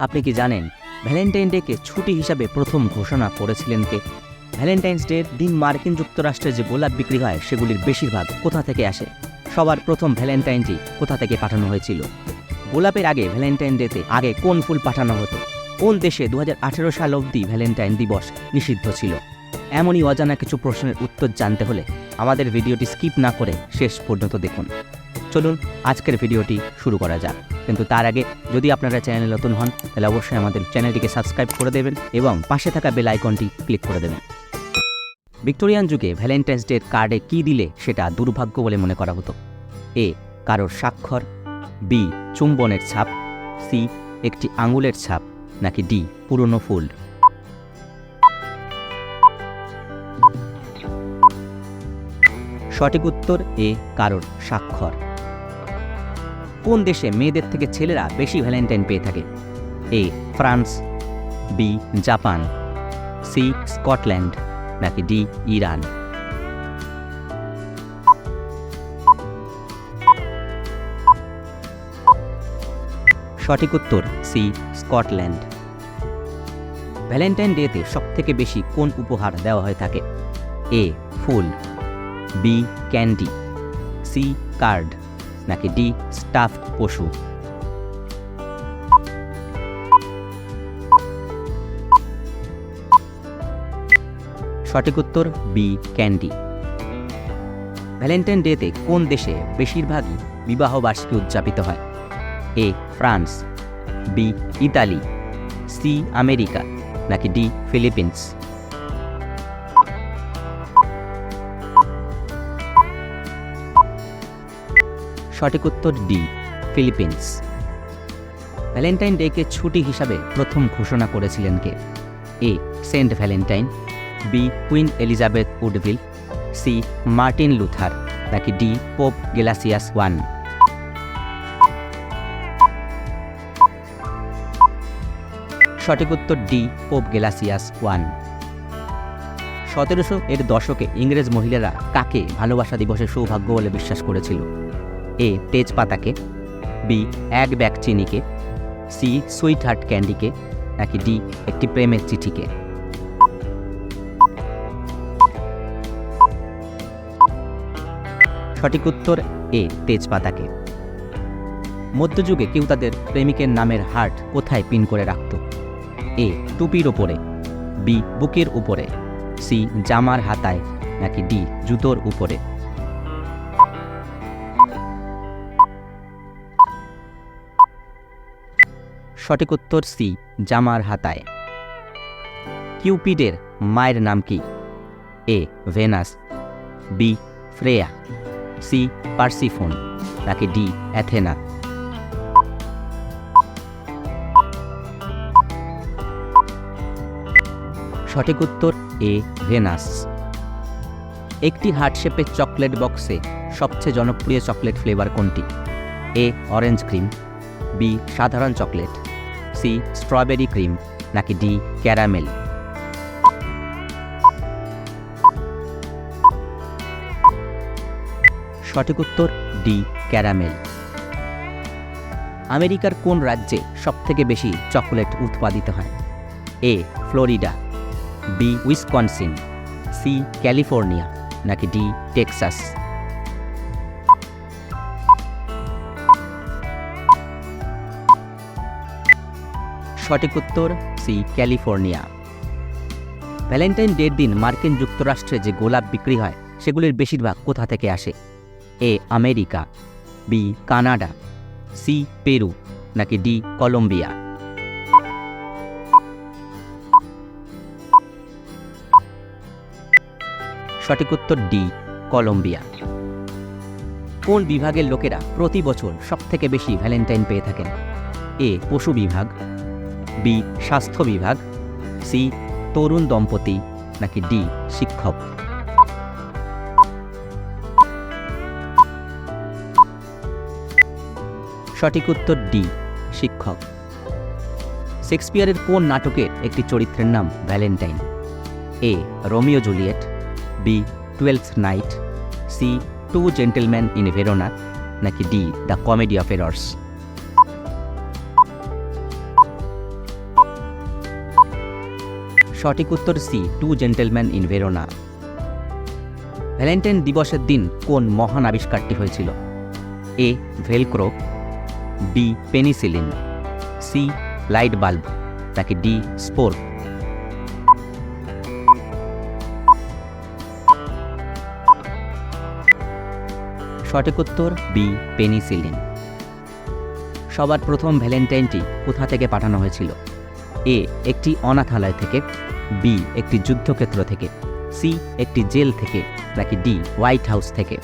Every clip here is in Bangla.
আপনি কি জানেন ভ্যালেন্টাইন ডেকে ছুটি হিসাবে প্রথম ঘোষণা করেছিলেন কে? ভ্যালেন্টাইন্স ডের দিন মার্কিন যুক্তরাষ্ট্রে যে গোলাপ বিক্রি হয়, সেগুলির বেশিরভাগ কোথা থেকে আসে? সবার প্রথম ভ্যালেন্টাইনটি কোথা থেকে পাঠানো হয়েছিল? গোলাপের আগে ভ্যালেন্টাইন ডেতে আগে কোন ফুল পাঠানো হতো? কোন দেশে দু হাজার আঠেরো সাল অবধি ভ্যালেন্টাইন দিবস নিষিদ্ধ ছিল? এমনই অজানা কিছু প্রশ্নের উত্তর জানতে হলে আমাদের ভিডিওটি স্কিপ না করে শেষ পর্যন্ত দেখুন। চলুন, আজকের ভিডিওটি শুরু করা যাক। কিন্তু তার আগে, যদি আপনারা চ্যানেলে নতুন হন, তাহলে অবশ্যই আমাদের চ্যানেলটিকে সাবস্ক্রাইব করে দেবেন এবং পাশে থাকা বেল আইকনটি ক্লিক করে দেবেন। ভিক্টোরিয়ান যুগে ভ্যালেন্টাইন্স ডের কার্ডে কী দিলে সেটা দুর্ভাগ্য বলে মনে করা হতো? এ, কারোর স্বাক্ষর, বি, চুম্বনের ছাপ, সি, একটি আঙুলের ছাপ, নাকি ডি, পুরনো ফুল? সঠিক উত্তর, এ, কারোর স্বাক্ষর। কোন দেশে মেয়েদের থেকে ছেলেরা বেশি ভ্যালেন্টাইন পেয়ে থাকে? A, France, B, Japan, C, Scotland, নাকি ডি, ইরান? সঠিক উত্তর, সি, স্কটল্যান্ড। ভ্যালেন্টাইন ডেতে সবথেকে বেশি কোন উপহার দেওয়া হয়ে থাকে? এ, ফুল, বি, ক্যান্ডি, সি, কার্ড। নাকি ডি স্টাফ পশু? সঠিক উত্তর, বি, ক্যান্ডি। ভ্যালেন্টাইন ডেতে কোন দেশে বেশিরভাগই বিবাহ বার্ষিকী উদযাপিত হয়? A, France. B, Italy. C, America. নাকি ডি, ফিলিপিন্স। সঠিক উত্তর ডি, ফিলিপিন্স। ভ্যালেন্টাইন ডেকে ছুটি হিসাবে প্রথম ঘোষণা করেছিলেন কে? A, Saint Valentine, B, Queen Elizabeth Woodville, C, Martin Luther, নাকি ডি, পোপ গেলাসিয়াস ওয়ান? সঠিক উত্তর ডি, পোপ গেলাসিয়াস ওয়ান। সতেরোশো এর দশকে ইংরেজ মহিলারা কাকে ভালোবাসা দিবসের সৌভাগ্য বলে বিশ্বাস করেছিল? এ তেজপাতাকে, বি এক ব্যাগ চিনিকে, সি সুইট হার্ট ক্যান্ডিকে, নাকি ডি একটি প্রেমের চিঠিকে? সঠিক উত্তর এ তেজপাতাকে। মধ্যযুগে কেউ তাদের প্রেমিকের নামের হার্ট কোথায় পিন করে রাখত? এ টুপির ওপরে বি বুকের উপরে, সি জামার হাতায়, নাকি ডি জুতোর উপরে? সঠিক উত্তর সি, জামার হাতায়। কিউপিডের মায়ের নাম কি? A, Venus, B, Freya, C, Persephone, নাকি ডি, অ্যাথেনা। সঠিক উত্তর এ, ভেনাস। একটি হার্ট শেপের চকলেট বক্সে সবচেয়ে জনপ্রিয় চকলেট ফ্লেভার কোনটি? এ, অরেঞ্জ ক্রিম, বি, সাধারণ চকলেট। সি, স্ট্রবেরি ক্রিম, নাকি ডি, ক্যারামেল? সঠিক উত্তর, ডি, ক্যারামেল। আমেরিকার কোন রাজ্যে সবথেকে বেশি চকোলেট উৎপাদিত হয়? A, Florida, B, Wisconsin, C, California, নাকি ডি, টেক্সাস? সঠিক উত্তর সি, ক্যালিফোর্নিয়া। ভ্যালেন্টাইন ডের দিন মার্কিন যুক্তরাষ্ট্রে যে গোলাপ বিক্রি হয়, সেগুলির বেশিরভাগ কোথা থেকে আসে? A, America. B, Canada. C, Peru, নাকি ডি, কলম্বিয়া। সঠিক উত্তর ডি, কলম্বিয়া। কোন বিভাগের লোকেরা প্রতি বছর সবথেকে বেশি ভ্যালেন্টাইন পেয়ে থাকেন? এ, পশু বিভাগ। বি, স্বাস্থ্য বিভাগ, সি, তরুণ দম্পতি, নাকি ডি, শিক্ষক। সঠিক উত্তর ডি, শিক্ষক। শেক্সপিয়ারের কোন নাটকের একটি চরিত্রের নাম Valentine? A, Romeo Juliet, B, twelfth night, C, two gentleman in Verona, নাকি D, the comedy of errors? সঠিক উত্তর C, two gentleman in Verona. Valentine দিবসের দিন কোন মহান আবিষ্কারটি হয়েছিল? A, Velcro, B, penicillin, C, light bulb, নাকি ডি স্পোর সঠিক উত্তর বি, পেনিসিলিন। সবার প্রথম ভ্যালেন্টাইনটি কোথা থেকে পাঠানো হয়েছিল? এ, একটি অনাথালয় থেকে বি, একটি যুদ্ধক্ষেত্র থেকে, সি, একটি জেল থেকে, নাকি ডি, হোয়াইট হাউস থেকে।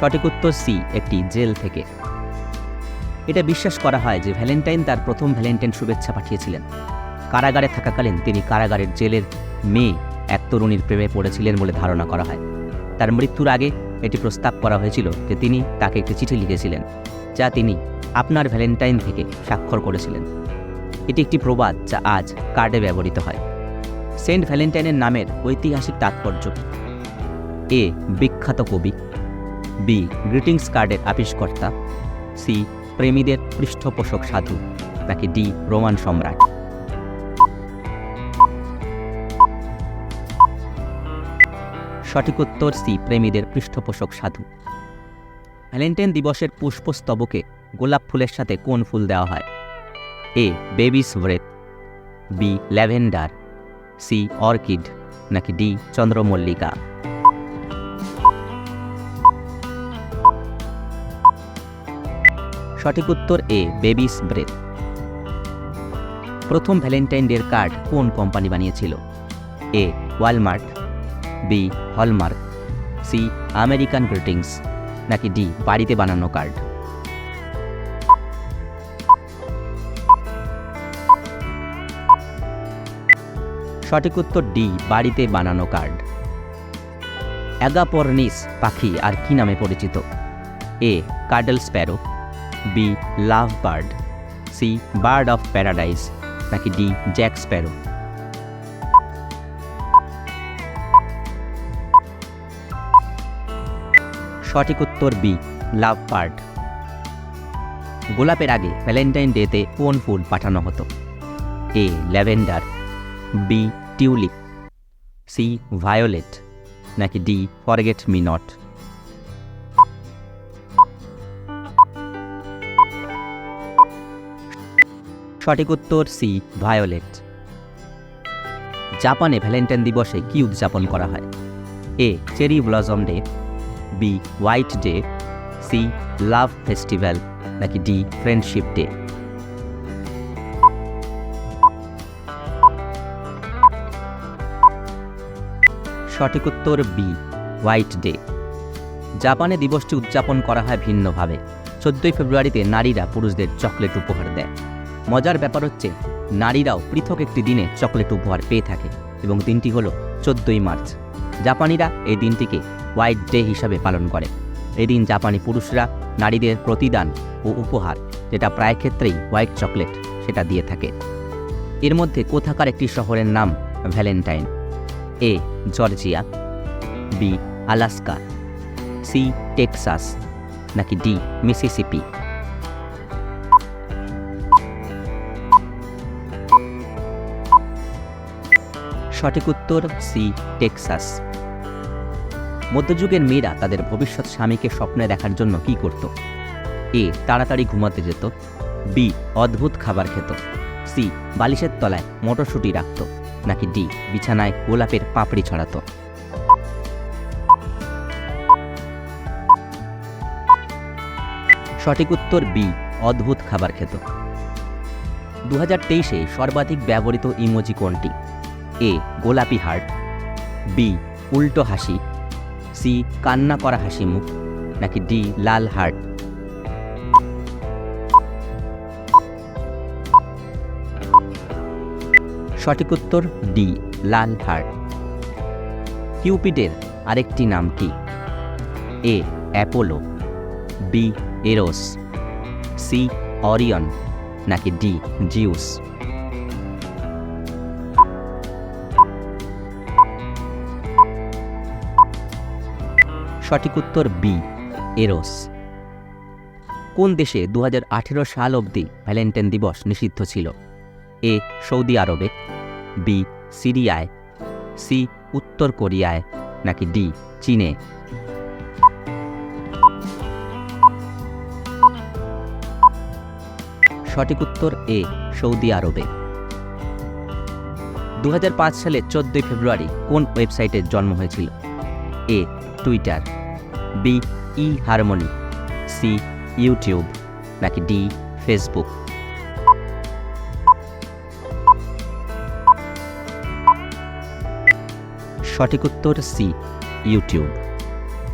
সঠিক উত্তর সি, একটি জেল থেকে। এটা বিশ্বাস করা হয় যে ভ্যালেন্টাইন তার প্রথম ভ্যালেন্টাইন শুভেচ্ছা পাঠিয়েছিলেন। কারাগারে থাকাকালীন তিনি কারাগারের জেলের মেয়ে, এক তরুণীর প্রেমে পড়েছিলেন বলে ধারণা করা হয়। তার মৃত্যুর আগে এটি প্রস্তাব করা হয়েছিল যে তিনি তাকে একটি চিঠি লিখেছিলেন, যা তিনি আপনার ভ্যালেন্টাইন থেকে স্বাক্ষর করেছিলেন। এটি একটি প্রবাদ যা আজ কার্ডে ব্যবহৃত হয়। সেন্ট ভ্যালেন্টাইনের নামের ঐতিহাসিক তাৎপর্য এ. বিখ্যাত কবি। বি. গ্রিটিংস কার্ডের আবিষ্কর্তা সি. প্রেমীদের পৃষ্ঠপোষক সাধু। নাকি ডি. রোমান সম্রাট। সঠিক উত্তর সি. প্রেমীদের পৃষ্ঠপোষক সাধু। ভ্যালেন্টাইন দিবসের পুষ্পস্তবকে গোলাপ ফুলের সাথে কোন ফুল দেওয়া হয়? A, baby's breath, B, lavender, C, orchid, নাকি ডি, চন্দ্রমল্লিকা? সঠিক উত্তর এ, বেবিস ব্রেথ। প্রথম ভ্যালেন্টাইন ডের কার্ড কোন কোম্পানি বানিয়েছিল? A, Walmart, B, Hallmark, C, American greetings, নাকি ডি, বাড়িতে বানানো কার্ড? সঠিক উত্তর ডি, বাড়িতে বানানো কার্ড। অ্যাগাপরনিস পাখি আর কি নামে পরিচিত? A, কার্ডেল sparrow. B, love bird. C, bird of paradise. নাকি ডি, জ্যাক স্প্যারো। সঠিক উত্তর বি, লাভ বার্ড। গোলাপের আগে ভ্যালেন্টাইন ডেতে কোন ফুল পাঠানো হতো? A, lavender. B tulip C violet নাকি ডি ফরগেট মি নট সঠিক উত্তর সি ভায়োলেট জাপানে ভ্যালেন্টাইন দিবসে কি উদযাপন করা হয়? A cherry blossom day B white day C love festival নাকি ডি ফ্রেন্ডশিপ ডে সঠিক উত্তর বি, হোয়াইট ডে। জাপানে দিবসটি উদযাপন করা হয় ভিন্নভাবে। চোদ্দোই ফেব্রুয়ারিতে নারীরা পুরুষদের চকলেট উপহার দেয়। মজার ব্যাপার হচ্ছে, নারীরাও পৃথক একটি দিনে চকলেট উপহার পেয়ে থাকে এবং দিনটি হলো চোদ্দোই মার্চ। জাপানিরা এই দিনটিকে হোয়াইট ডে হিসাবে পালন করে। এদিন জাপানি পুরুষরা নারীদের প্রতিদান ও উপহার, যেটা প্রায় ক্ষেত্রেই হোয়াইট চকলেট, সেটা দিয়ে থাকে। এর মধ্যে কোথাকার একটি শহরের নাম Valentine. A Georgia B Alaska C Texas নাকি ডি মিসিসিপি সঠিক উত্তর সি টেক্সাস মধ্যযুগের মেয়েরা তাদের ভবিষ্যৎ স্বামীকে স্বপ্নে দেখার জন্য কি করত? এ তাড়াতাড়ি ঘুমাতে যেত। বি অদ্ভুত খাবার খেত। সি বালিশের তলায় মটরশুঁটি রাখত। নাকি ডি? বিছানায় গোলাপের পাপড়ি ছড়াতো। সঠিক উত্তর বি, অদ্ভুত খাবার খেত। দু তেইশে সর্বাধিক ব্যবহৃত ইমোজি কোনটি? এ, গোলাপি হার্ট বি, উল্টো হাসি, সি, কান্না করা হাসি মুখ, নাকি ডি, লাল হার্ট সঠিক উত্তর ডি লাল হার্ট কিউপিডের আরেকটি নাম কি? A, Apollo, B, Eros, C, Orion, নাকি ডি, জিউস। সঠিক উত্তর বি, এরোস। কোন দেশে দু হাজার আঠেরো সাল অবধি ভ্যালেন্টাইন দিবস নিষিদ্ধ ছিল? এ সৌদি আরবে, বি সিরিয়ায়, সি উত্তর কোরিয়ায়, নাকি ডি চীনে। সঠিক উত্তর এ সৌদি আরবে। দুহাজার পাঁচ সালে চোদ্দই ফেব্রুয়ারি কোন ওয়েবসাইটের জন্ম হয়েছিল? A Twitter, B eHarmony, C YouTube, নাকি ডি ফেসবুক। সঠিক উত্তর সি ইউটিউব।